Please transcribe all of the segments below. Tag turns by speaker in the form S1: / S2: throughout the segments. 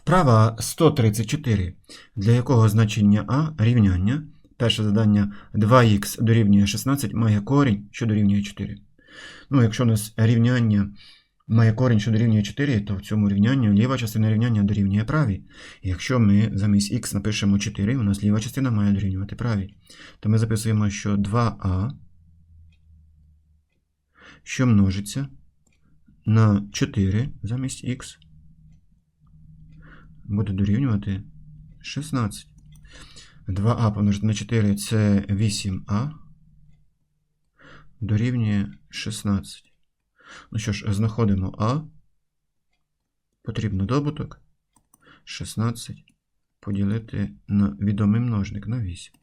S1: Вправа 134, для якого значення А рівняння. Перше завдання 2х дорівнює 16 має корінь, що дорівнює 4. Ну, якщо у нас рівняння має корінь, що дорівнює 4, то в цьому рівнянні ліва частина рівняння дорівнює правій. Якщо ми замість х напишемо 4, у нас ліва частина має дорівнювати правій. То ми записуємо, що 2а, що множиться на 4 замість х, буде дорівнювати 16. 2а помножити на 4 це 8а. Дорівнює 16. Ну що ж, знаходимо А. Потрібно добуток. 16 поділити на відомий множник на 8.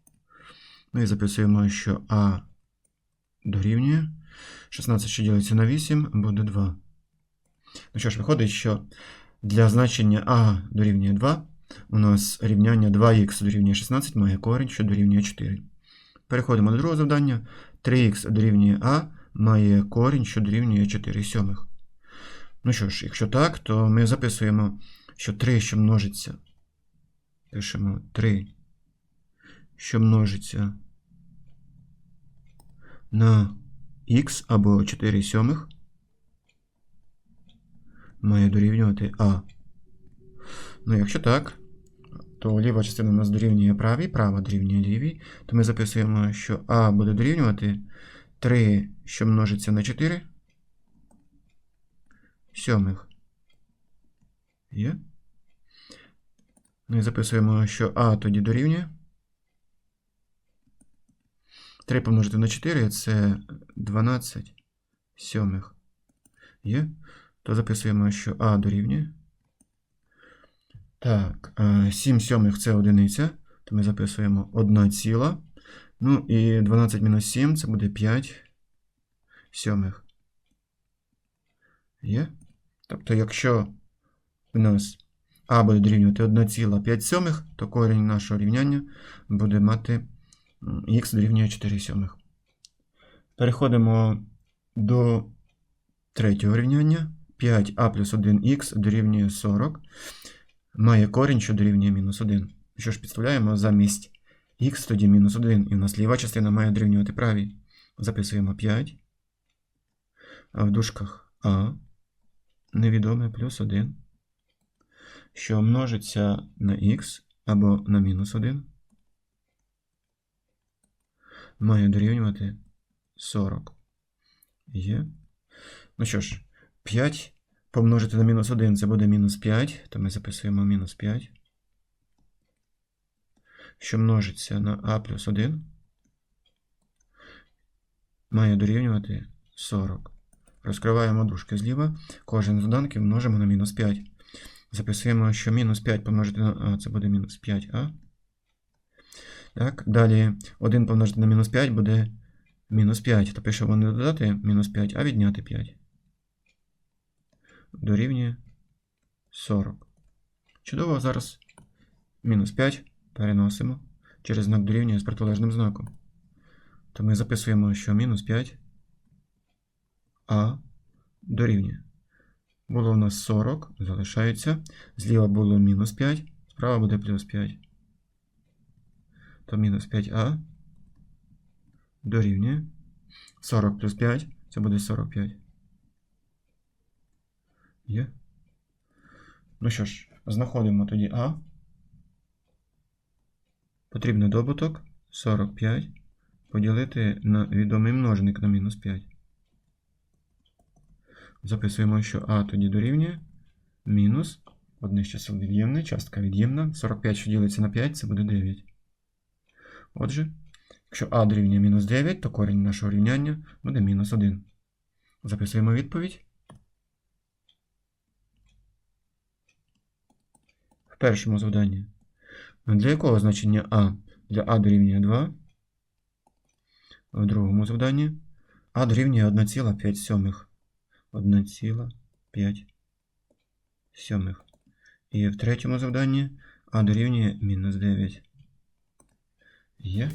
S1: Ну і записуємо, що А дорівнює. 16, що ділиться на 8, буде 2. Ну що ж, виходить, що для значення А дорівнює 2 у нас рівняння 2х дорівнює 16 має корінь, що дорівнює 4. Переходимо до другого завдання. 3х дорівнює А має корінь, що дорівнює 4 сьомих. Ну що ж, якщо так, то ми записуємо, що 3, що множиться. Пишемо 3, що множиться на х або 4 сьомих має дорівнювати А. Ну, якщо так, то ліва частина у нас дорівнює правій, права дорівнює лівій, то ми записуємо, що А буде дорівнювати 3, що множиться на 4 сьомих. Є? Ну і записуємо, що А тоді дорівнює. 3 помножити на 4 це 12 сьомих. Є? То записуємо, що А дорівнює. Так, 7 сьомих це одиниця, то ми записуємо 1 ціла. Ну і 12 мінус 7 це буде 5 сьомих. Є? Тобто, якщо у нас А буде дорівнювати 1,5 сьомих, то корінь нашого рівняння буде мати х дорівнює 4 сьомих. Переходимо до третього рівняння. 5а плюс 1х дорівнює 40 має корінь, що дорівнює мінус 1. Що ж, підставляємо замість х тоді мінус 1. І у нас ліва частина має дорівнювати правій. Записуємо 5. А в дужках А. Невідоме плюс 1. Що множиться на х або на мінус 1. Має дорівнювати 40. Є. Ну що ж, 5 помножити на мінус 1 це буде мінус 5, то ми записуємо мінус 5. Що множиться на а плюс 1, має дорівнювати 40. Розкриваємо дужки зліва. Кожен з доданків множимо на мінус 5. Записуємо, що мінус 5 помножити на а, це буде мінус 5а. Так, далі 1 помножити на мінус 5 буде мінус 5. То пишемо не додати мінус 5, а відняти 5 дорівнює 40. Чудово, зараз мінус 5 переносимо через знак дорівнює з протилежним знаком. То ми записуємо, що мінус 5 а дорівнює. Було у нас 40, залишається. Зліва було мінус 5, справа буде плюс 5. То мінус 5а дорівнює 40 плюс 5, це буде 45. Є. Ну що ж, знаходимо тоді А. Потрібний добуток 45 поділити на відомий множник на мінус 5. Записуємо, що А тоді дорівнює мінус. Одне з від'ємне, частка від'ємна. 45, що ділиться на 5, це буде 9. Отже, якщо А дорівнює мінус 9, то корінь нашого рівняння буде мінус 1. Записуємо відповідь. В першому завданні. Для якого значення А? Для А дорівнює 2. В другому завданні А дорівнює 1,5 сьомих. 1,5 сьомих. І в третьому завданні А дорівнює мінус 9. Є.